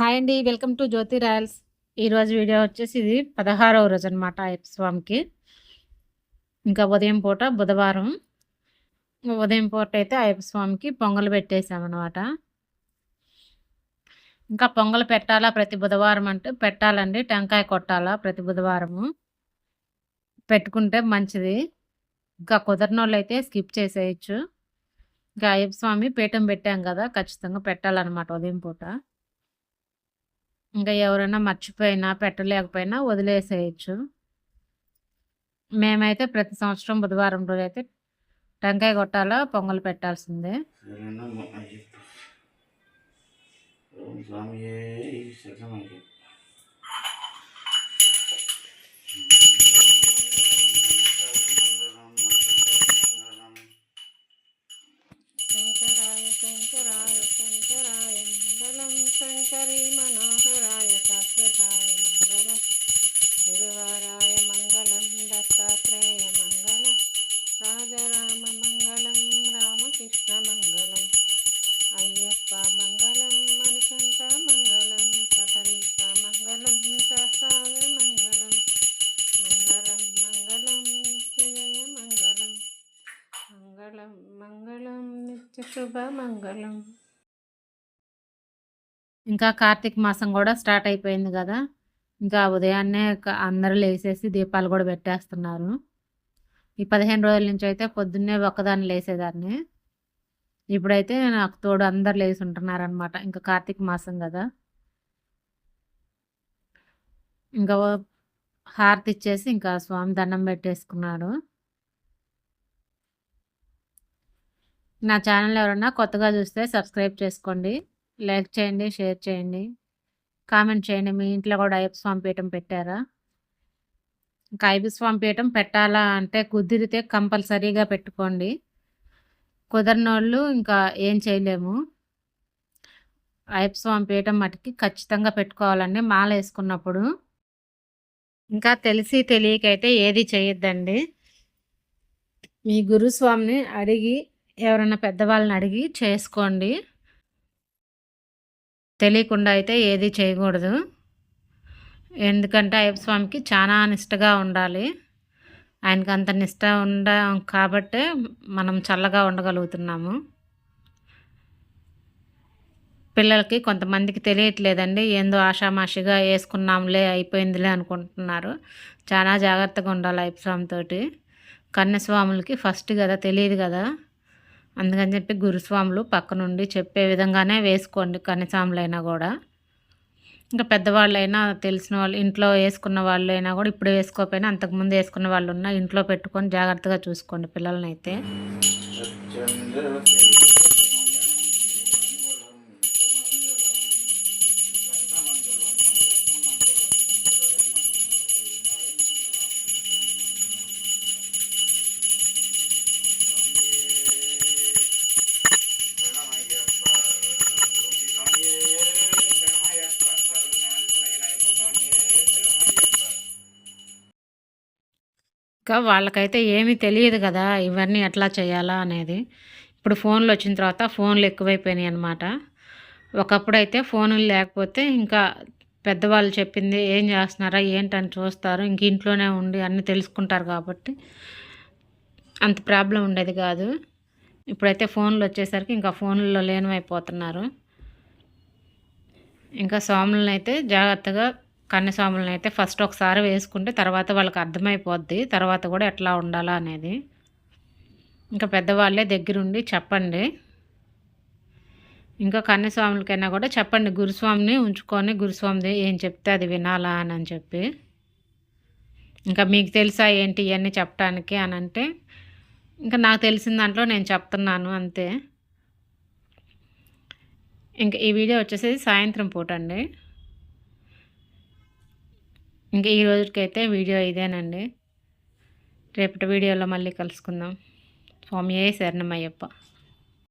Hi అండి welcome to Jyothi Royals. ఈరోజు video వచ్చేసి ఇది పదహారవ రోజు అనమాట అయ్యప్ప స్వామికి. ఇంకా ఉదయం పూట బుధవారం ఉదయం పూట అయితే అయ్యప్ప స్వామికి పొంగల్ పెట్టేసామన్నమాట ఇంకా పొంగల్ పెట్టాలా ప్రతి బుధవారం అంటే పెట్టాలండి టెంకాయ కొట్టాలా ప్రతి బుధవారము. పెట్టుకుంటే మంచిది. ఇంకా కుదరని వాళ్ళు అయితే స్కిప్ చేసేయచ్చు. ఇంకా అయ్యప్ప స్వామి పీఠం పెట్టాం కదా ఖచ్చితంగా పెట్టాలన్నమాట ఉదయం పూట. ఇంకా ఎవరైనా మర్చిపోయినా పెట్టలేకపోయినా వదిలేసేయచ్చు. మేమైతే ప్రతి సంవత్సరం బుధవారం రోజు అయితే టెంకాయ కొట్టాలో పొంగల్ పెట్టాల్సిందే. స్వామి శుభమంగళం ఇంకా కార్తీక మాసం కూడా స్టార్ట్ అయిపోయింది కదా. ఇంకా ఉదయాన్నే అందరూ లేసేసి దీపాలు కూడా పెట్టేస్తున్నారు. ఈ పదిహేను రోజుల నుంచి అయితే పొద్దున్నే ఒక్కదాన్ని లేసేదాన్ని. ఇప్పుడైతే నాకు తోడు అందరు లేచి ఉంటున్నారనమాట ఇంకా కార్తీక మాసం కదా. ఇంకా హారతి ఇచ్చేసి ఇంకా స్వామి దండం పెట్టేసుకున్నాడు నా ఛానల్ ఎవరన్నా కొత్తగా చూస్తే సబ్స్క్రైబ్ చేసుకోండి. లైక్ చేయండి షేర్ చేయండి. కామెంట్ చేయండి. మీ ఇంట్లో కూడా అయ్యప్ప స్వామి పీఠం పెట్టారా? ఇంకా అయ్యప్ప స్వామి పీఠం పెట్టాలా అంటే కుదిరితే కంపల్సరీగా పెట్టుకోండి. కుదరనోళ్ళు ఇంకా ఏం చేయలేము. అయ్యప్ప స్వామి పీఠం మటుకి ఖచ్చితంగా పెట్టుకోవాలండి. మాల వేసుకున్నప్పుడు. ఇంకా తెలిసి తెలియకైతే ఏది చేయొద్దండి. మీ గురుస్వామిని అడిగి ఎవరైనా పెద్దవాళ్ళని అడిగి చేసుకోండి. తెలియకుండా అయితే ఏది చేయకూడదు. ఎందుకంటే అయ్యప్ప స్వామికి చాలా నిష్టగా ఉండాలి. ఆయనకి అంత నిష్ట ఉండ కాబట్టే మనం చల్లగా ఉండగలుగుతున్నాము. పిల్లలకి కొంతమందికి తెలియట్లేదండి. ఏందో ఆషామాషిగా వేసుకున్నాంలే అయిపోయిందిలే అనుకుంటున్నారు. చాలా జాగ్రత్తగా ఉండాలి అయ్యప్ప స్వామితోటి కన్యస్వాములకి ఫస్ట్ కదా తెలియదు కదా. అందుకని చెప్పి గురుస్వాములు పక్క నుండి చెప్పే విధంగానే వేసుకోండి కనిసాములైనా కూడా. ఇంకా పెద్దవాళ్ళైనా తెలిసిన వాళ్ళు ఇంట్లో వేసుకున్న వాళ్ళైనా కూడా ఇప్పుడు వేసుకోకపోయినా అంతకుముందు వేసుకున్న వాళ్ళు ఉన్నా ఇంట్లో పెట్టుకొని జాగ్రత్తగా చూసుకోండి పిల్లలనైతే. ఇంకా వాళ్ళకైతే ఏమీ తెలియదు కదా ఇవన్నీ ఎట్లా చేయాలా అనేది. ఇప్పుడు ఫోన్లు వచ్చిన తర్వాత ఫోన్లు ఎక్కువైపోయినాయి అనమాట ఒకప్పుడు అయితే ఫోన్లు లేకపోతే ఇంకా పెద్దవాళ్ళు చెప్పింది ఏం చేస్తున్నారా ఏంటని చూస్తారు ఇంక ఇంట్లోనే ఉండి అన్నీ తెలుసుకుంటారు కాబట్టి అంత ప్రాబ్లం ఉండేది కాదు. ఇప్పుడైతే ఫోన్లు వచ్చేసరికి ఇంకా ఫోన్లలో లేనమైపోతున్నారు. ఇంకా స్వాములను అయితే జాగ్రత్తగా కన్యస్వాములను అయితే ఫస్ట్ ఒకసారి వేసుకుంటే తర్వాత వాళ్ళకి అర్థమైపోద్ది తర్వాత కూడా ఎట్లా ఉండాలా అనేది. ఇంకా పెద్దవాళ్ళే దగ్గరుండి చెప్పండి. ఇంకా కన్యస్వాములకైనా కూడా చెప్పండి గురుస్వామిని ఉంచుకొని గురుస్వామిది ఏం చెప్తే అది వినాలా అని అని చెప్పి. ఇంకా మీకు తెలుసా ఏంటి ఇవన్నీ చెప్పడానికి అని అంటే ఇంకా నాకు తెలిసిన దాంట్లో నేను చెప్తున్నాను అంతే. ఇంకా ఈ వీడియో వచ్చేసి సాయంత్రం పూట అండి. ఇంకా ఈ రోజుకైతే వీడియో ఇదేనండి. రేపటి వీడియోలో మళ్ళీ కలుసుకుందాం. స్వామి అయ్యే శరణమయ్యప్ప.